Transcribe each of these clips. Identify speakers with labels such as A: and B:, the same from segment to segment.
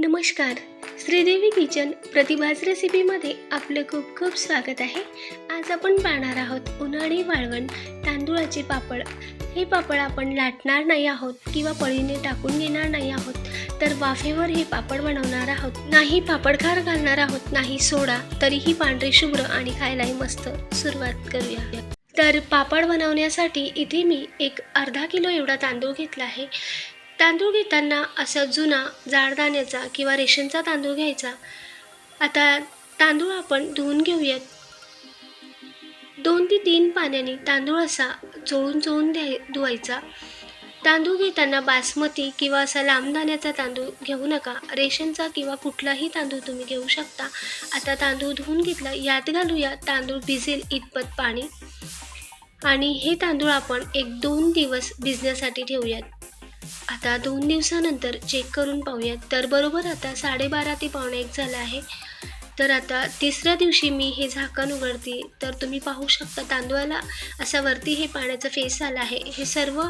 A: नमस्कार. श्रीदेवी किचन प्रतिभाज रेसिपीमध्ये आपलं खूप खूप स्वागत आहे. आज आपण पाहणार आहोत उन्हाळी वाळवण तांदूळाचे पापड. हे पापड आपण लाटणार नाही आहोत किंवा पळीने टाकून घेणार नाही आहोत. तर वाफेवर हे पापड बनवणार आहोत. नाही पापडखार घालणार आहोत नाही सोडा तरीही पांढरे शुभ्र आणि खायलाही मस्त सुरुवात करूया. तर पापड बनवण्यासाठी इथे मी एक अर्धा किलो एवढा तांदूळ घेतला आहे. तांदूळ घेताना असा जुना जाडदाण्याचा किंवा रेशनचा तांदूळ घ्यायचा. आता तांदूळ आपण धुवून घेऊयात. दोन ते तीन पाण्याने तांदूळ असा चोळून चोळून द्याय धुवायचा. तांदूळ घेताना बासमती किंवा असा लांब दाण्याचा तांदूळ घेऊ नका. रेशनचा किंवा कुठलाही तांदूळ तुम्ही घेऊ शकता. आता तांदूळ धुवून घेतला यात घालूया तांदूळ भिजेल इतपत पाणी. आणि हे तांदूळ आपण एक दोन दिवस भिजण्यासाठी ठेवूयात. आता दोन दिवसानंतर चेक करून पाहूयात. तर बरोबर आता साडेबारा ते पावणे एक झाला आहे. तर आता तिसऱ्या दिवशी मी हे झाकण उघडते. तर तुम्ही पाहू शकता तांदूळाला असा वरती हे पाण्याचा फेस आला आहे. हे सर्व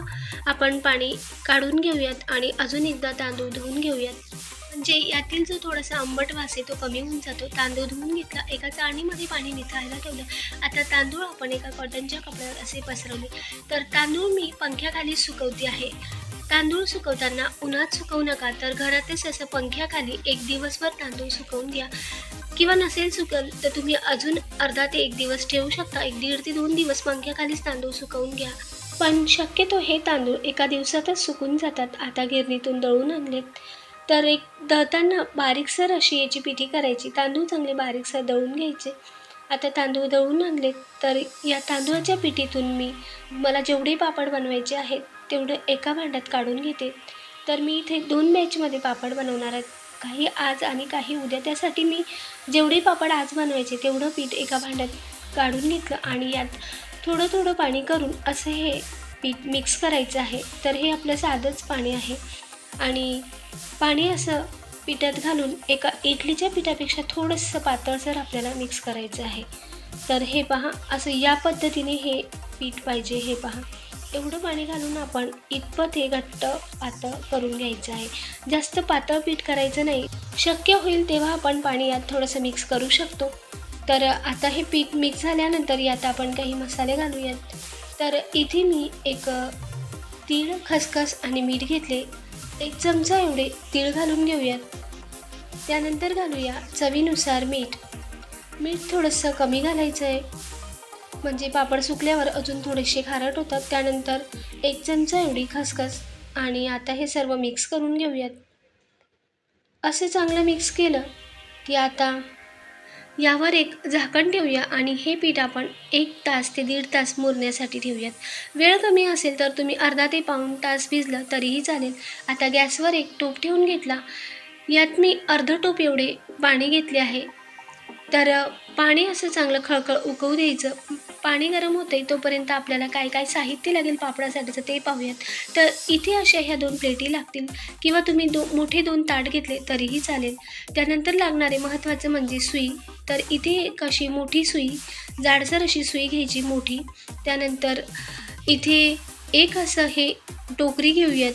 A: आपण पाणी काढून घेऊयात आणि अजून एकदा तांदूळ धुवून घेऊयात. म्हणजे यातील जो थोडासा आंबट वास आहे तो कमी होऊन जातो. तांदूळ धुवून घेतला एका चाळणीमध्ये पाणी निथळायला ठेवलं. आता तांदूळ आपण एका कॉटनच्या कपड्यावर असे पसरवले. तर तांदूळ मी पंख्याखाली सुकवते आहे. तांदूळ सुकवताना उन्हात सुकवू नका तर घरातच असं पंख्याखाली एक दिवसभर तांदूळ सुकवून घ्या किंवा नसेल सुकल तर तुम्ही अजून अर्धा ते एक दिवस ठेवू शकता. एक दीड ते दोन दिवस पंख्याखालीच तांदूळ सुकवून घ्या. पण शक्यतो हे तांदूळ एका दिवसातच सुकून जातात आता गिरणीतून दळून आणलेत. तर एक दळताना बारीकसर अशी याची पिठी करायची. तांदूळ चांगले बारीकसर दळून घ्यायचे. आता तांदूळ दळून आणले तर या तांदूळाच्या पिठीतून मी मला जेवढे पापड बनवायचे आहेत तेवढं एका भांड्यात काढून घेते. तर मी इथे दोन बॅचमध्ये पापड बनवणार आहेत काही आज आणि काही उद्या. त्यासाठी मी जेवढे पापड आज बनवायचे तेवढं पीठ एका भांड्यात काढून घेतलं आणि यात थोडं थोडं पाणी करून असं हे पीठ मिक्स करायचं आहे. तर हे आपलं साधंच पाणी आहे. आणि पाणी असं पिठात घालून एका इडलीच्या पिठापेक्षा थोडंसं पातळसर आपल्याला मिक्स करायचं आहे. तर हे पहा असं या पद्धतीने हे पीठ पाहिजे हे पहा. एवढं पाणी घालून आपण इतपत हे घट्ट पातळ करून घ्यायचं आहे. जास्त पातळ पीठ करायचं नाही. शक्य होईल तेव्हा आपण पाणी यात थोडंसं मिक्स करू शकतो. तर आता हे पीठ मिक्स झाल्यानंतर यात आपण काही मसाले घालूयात. तर इथे मी एक तीळ खसखस आणि मीठ घेतले. एक चमचा एवढे तीळ घालून घेऊयात. त्यानंतर घालूया चवीनुसार मीठ. मीठ थोडंसं कमी घालायचं आहे. म्हणजे पापड सुकल्यावर अजून थोडेसे खारट होतात. त्यानंतर एक चमचा एवढी खसखस आणि आता हे सर्व मिक्स करून घेऊयात. असे चांगलं मिक्स केलं की आता यावर एक झाकण ठेवूया आणि हे पीठ आपण एक तास ते दीड तास मुरण्यासाठी ठेवूयात. वेळ कमी असेल तर तुम्ही अर्धा ते पाऊण तास भिजलं तरीही चालेल. आता गॅसवर एक टोप ठेवून घेतला. यात मी अर्ध टोप एवढे पाणी घेतले आहे. तर पाणी असं चांगलं खळखळ उकवू द्यायचं. पाणी गरम होते तोपर्यंत आपल्याला काय काय साहित्य लागेल पापडासाठीचं ते पाहूयात. तर इथे अशा ह्या दोन प्लेटी लागतील. किंवा तुम्ही दो मोठे दोन ताट घेतले तरीही चालेल. त्यानंतर लागणारे महत्त्वाचं म्हणजे सुई. तर इथे एक अशी मोठी सुई जाडसर अशी सुई घ्यायची मोठी. त्यानंतर इथे एक असं हे टोकरी घेऊयात.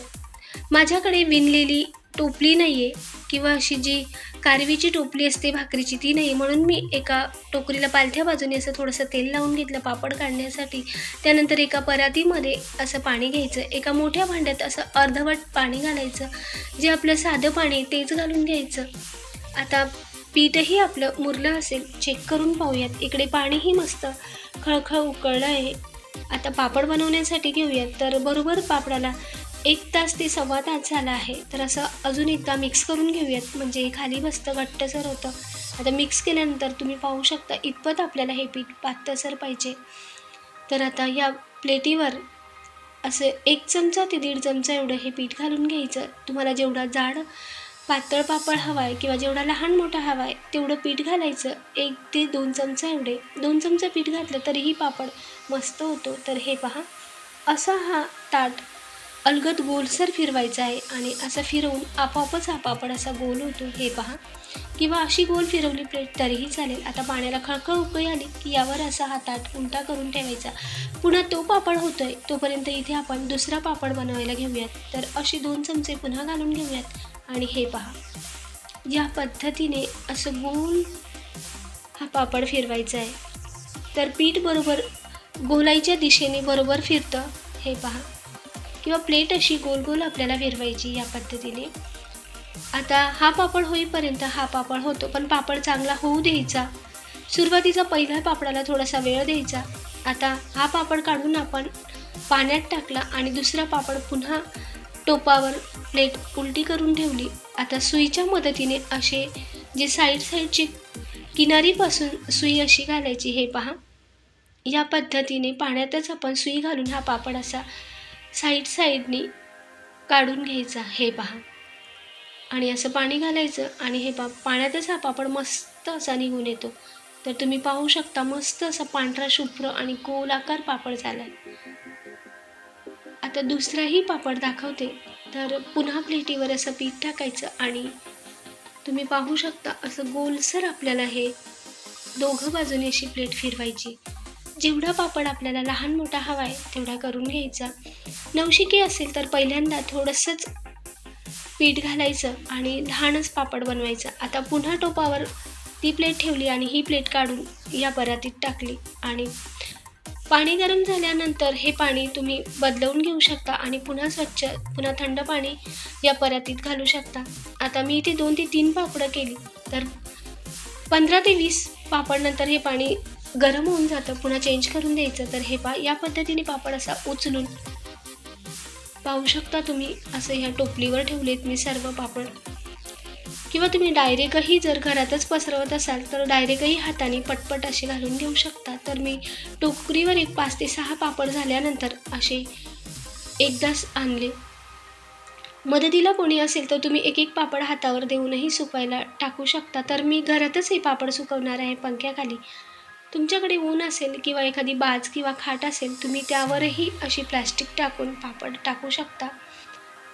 A: माझ्याकडे विणलेली टोपली नाही आहे किंवा अशी जी कारवीची टोपली असते भाकरीची ती नाही. म्हणून मी एका टोकरीला पालथ्या बाजूने असं थोडंसं तेल लावून घेतलं पापड काढण्यासाठी. त्यानंतर एका परातीमध्ये असं पाणी घ्यायचं. एका मोठ्या भांड्यात असं अर्धवट पाणी घालायचं. जे आपलं साधं पाणी तेच घालून घ्यायचं. आता पीठही आपलं मुरलं असेल चेक करून पाहूयात. इकडे पाणीही मस्त खळखळ उकळलं आहे. आता पापड बनवण्यासाठी घेऊयात. तर बरोबर पापडाला एक तास ते सव्वा तास झाला आहे. तर असं अजून एकदा मिक्स करून घेऊयात. म्हणजे खाली बसतं घट्टसर होतं. आता मिक्स केल्यानंतर तुम्ही पाहू शकता इतपत आपल्याला हे पीठ पातळसर पाहिजे. तर आता या प्लेटीवर असं एक चमचा ते दीड चमचा एवढं हे पीठ घालून घ्यायचं. तुम्हाला जेवढा जाड पातळ पापड हवा आहे किंवा जेवढा लहान मोठा हवा आहे तेवढं पीठ घालायचं. एक ते दोन चमचा एवढे. दोन चमचा पीठ घातलं तरीही पापड मस्त होतो. तर हे पहा. असा हा ताट अलगद गोलसर फिरवायचा आहे आणि असं फिरवून आपोआपच हा पापड असा गोल होतो. हे पहा. किंवा अशी गोल फिरवली प्लेट तरीही चालेल. आता पाण्याला खळखळ उकळी आली की यावर असा हातात उलटा करून ठेवायचा. पुन्हा तो पापड होतोय. तोपर्यंत इथे आपण दुसरा पापड बनवायला घेऊयात. तर अशी दोन चमचे पुन्हा घालून घेऊयात. आणि हे पहा. या पद्धतीने असं गोल हा पापड फिरवायचा आहे. तर पीठ बरोबर गोलाईच्या दिशेने बरोबर फिरतं. हे पहा. किंवा प्लेट अशी गोल गोल आपल्याला फिरवायची या पद्धतीने. आता हा पापड होईपर्यंत हा पापड होतो पण पापड चांगला होऊ द्यायचा. सुरुवातीचा पहिल्या पापडाला थोडासा वेळ द्यायचा. आता हा पापड काढून आपण पाण्यात टाकला आणि दुसरा पापड पुन्हा टोपावर प्लेट उलटी करून ठेवली. आता सुईच्या मदतीने असे जे साईड साईडची किनारीपासून सुई अशी घालायची हे पहा. या पद्धतीने पाण्यातच आपण सुई घालून हा पापड असा साईड साईडनी काढून घ्यायचा हे पहा. आणि असं पाणी घालायचं आणि हे पा पाण्यातच हा पापड मस्त असा निघून येतो. तर तुम्ही पाहू शकता मस्त असा पांढरा शुभ्र आणि गोलाकार पापड झाला आता दुसराही पापड दाखवते. तर पुन्हा प्लेटीवर असं पीठ टाकायचं आणि तुम्ही पाहू शकता असं गोलसर आपल्याला हे दोघं बाजूने अशी प्लेट फिरवायची. जेवढा पापड आपल्याला लहान मोठा हवा आहे तेवढा करून घ्यायचा. नवशिके असेल तर पहिल्यांदा थोडंसंच पीठ घालायचं आणि लहानच पापड बनवायचं. आता पुन्हा टोपावर ती प्लेट ठेवली आणि ही प्लेट काढून या परातीत टाकली. आणि पाणी गरम झाल्यानंतर हे पाणी तुम्ही बदलवून घेऊ शकता आणि पुन्हा स्वच्छ पुन्हा थंड पाणी या परातीत घालू शकता. आता मी इथे दोन ते तीन पापडं केली. तर पंधरा ते वीस पापड नंतर हे पाणी गरम होऊन जातं पुन्हा चेंज करून द्यायचं. तर हे पा या पद्धतीने पापड असा उचलून पाहू शकता तुम्ही असं ह्या टोपलीवर ठेवलेत मी सर्व पापड. किंवा तुम्ही डायरेक्टही जर घरातच पसरवत असाल तर डायरेक्टही हाताने पटपट असे घालून घेऊ शकता. तर मी टोकरीवर एक पाच ते सहा पापड झाल्यानंतर असे एकदाच आणले. मदतीला कोणी असेल तर तुम्ही एक एक पापड हातावर देऊनही सुकवायला टाकू शकता. तर मी घरातच हे पापड सुकवणार आहे पंख्याखाली. तुमच्याकडे ऊन असेल किंवा एखादी बाज किंवा खाट असेल तुम्ही त्यावरही अशी प्लॅस्टिक टाकून पापड टाकू शकता.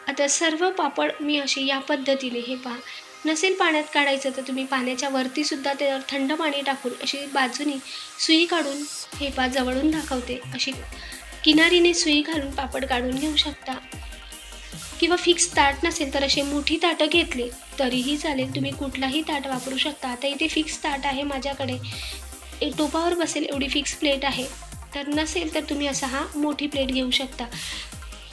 A: आता सर्व पापड मी अशी या पद्धतीने हे पहा. नसेल पाण्यात काढायचं तर तुम्ही पाण्याच्या वरतीसुद्धा त्यावर थंड पाणी टाकून अशी बाजूनी सुई काढून हे पा जवळून दाखवते. अशी किनारीने सुई घालून पापड काढून घेऊ शकता. किंवा फिक्स ताट नसेल तर असे मोठी ताटं घेतली तरीही चालेल. तुम्ही कुठलाही ताट वापरू शकता. आता इथे फिक्स ताट आहे माझ्याकडे. एक टोपावर बसेल एवढी फिक्स प्लेट आहे. तर नसेल तर तुम्ही असा हा मोठी प्लेट घेऊ शकता.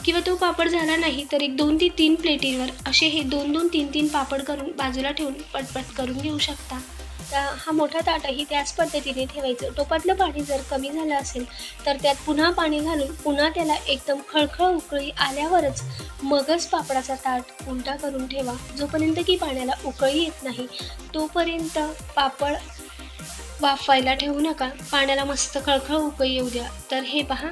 A: किंवा तो पापड झाला नाही तर एक दोन ते तीन प्लेटींवर असे हे दोन दोन तीन तीन पापड करून बाजूला ठेवून पटपट करून घेऊ शकता. तर हा मोठा ताटही त्याच पद्धतीने ठेवायचं. टोपातलं पाणी जर कमी झालं असेल तर त्यात पुन्हा पाणी घालून पुन्हा त्याला एकदम खळखळ उकळी आल्यावरच मगच पापडाचा ताट उलटा करून ठेवा. जोपर्यंत की पाण्याला उकळी येत नाही तोपर्यंत पापड वाफायला ठेवू नका. पाण्याला मस्त खळखळ उकळी येऊ द्या. तर हे पहा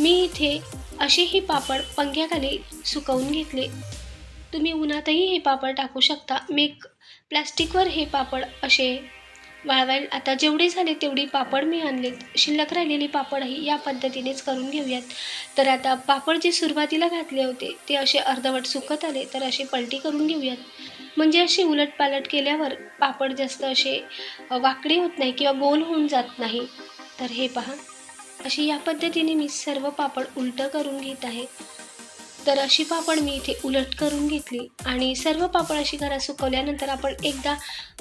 A: मी इथे असे हे पापड पंख्याखाली सुकवून घेतले. तुम्ही उन्हातही हे पापड टाकू शकता. मी प्लॅस्टिकवर हे पापड असे वाळवायला आता जेवढे झाले तेवढी पापड मी आणलेत शिल्लक राहिलेली पापडही या पद्धतीनेच करून घेऊयात. तर आता पापड जे सुरुवातीला घातले होते ते असे अर्धवट सुकत आले तर असे पलटी करून घेऊयात. म्हणजे असे उलटपालट केल्यावर पापड जास्त असे वाकडे होत नाही किंवा गोल होऊन जात नाही. तर हे पहा. अशी या पद्धतीने मी सर्व पापड उलटं करून घेत आहे. तर अशी पापड मी इथे उलट करून घेतली आणि सर्व पापड अशी घरात सुकवल्यानंतर आपण एकदा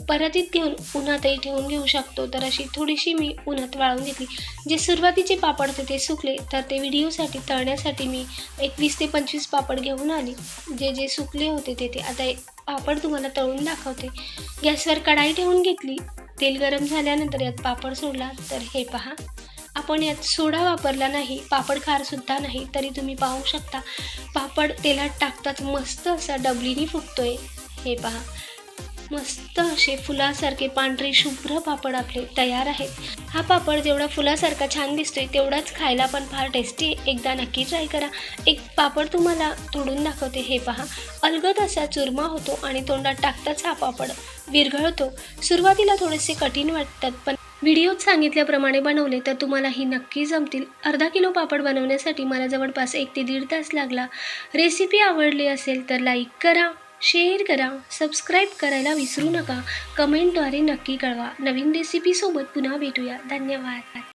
A: परतीत घेऊन उन्हातही ठेवून घेऊ शकतो. तर अशी थोडीशी मी उन्हात वाळवून घेतली. जे सुरुवातीचे पापड होते ते सुकले तर ते व्हिडिओसाठी तळण्यासाठी मी एकवीस ते पंचवीस पापड घेऊन आली. जे जे सुकले होते ते ते. आता एक पापड तुम्हाला तळून दाखवते. गॅसवर कढाई ठेवून घेतली. तेल गरम झाल्यानंतर यात पापड सोडला. तर हे पहा. आपण यात सोडा वापरला नाही पापड खारसुद्धा नाही तरी तुम्ही पाहू शकता. पापड तेलात टाकतात मस्त असा डबलीनी फुगतोय. हे पहा. मस्त असे फुलासारखे पांढरे शुभ्र पापड आपले तयार आहेत. हा पापड जेवढा फुलासारखा छान दिसतोय तेवढाच खायला पण फार टेस्टी एकदा नक्की ट्राय करा. एक पापड तुम्हाला तोडून दाखवते. हे पहा. अलगद असा चुरमा होतो आणि तोंडात टाकताच हा पापड. विरघळतो. सुरुवातीला थोडेसे कठीण वाटतात पण व्हिडिओत सांगितल्याप्रमाणे बनवले तर तुम्हालाही नक्की जमतील. अर्धा किलो पापड बनवण्यासाठी मला जवळपास एक ते दीड तास लागला. रेसिपी आवडली असेल तर लाईक करा शेअर करा सबस्क्राईब करायला विसरू नका. कमेंटद्वारे नक्की कळवा. नवीन रेसिपीसोबत पुन्हा भेटूया. धन्यवाद.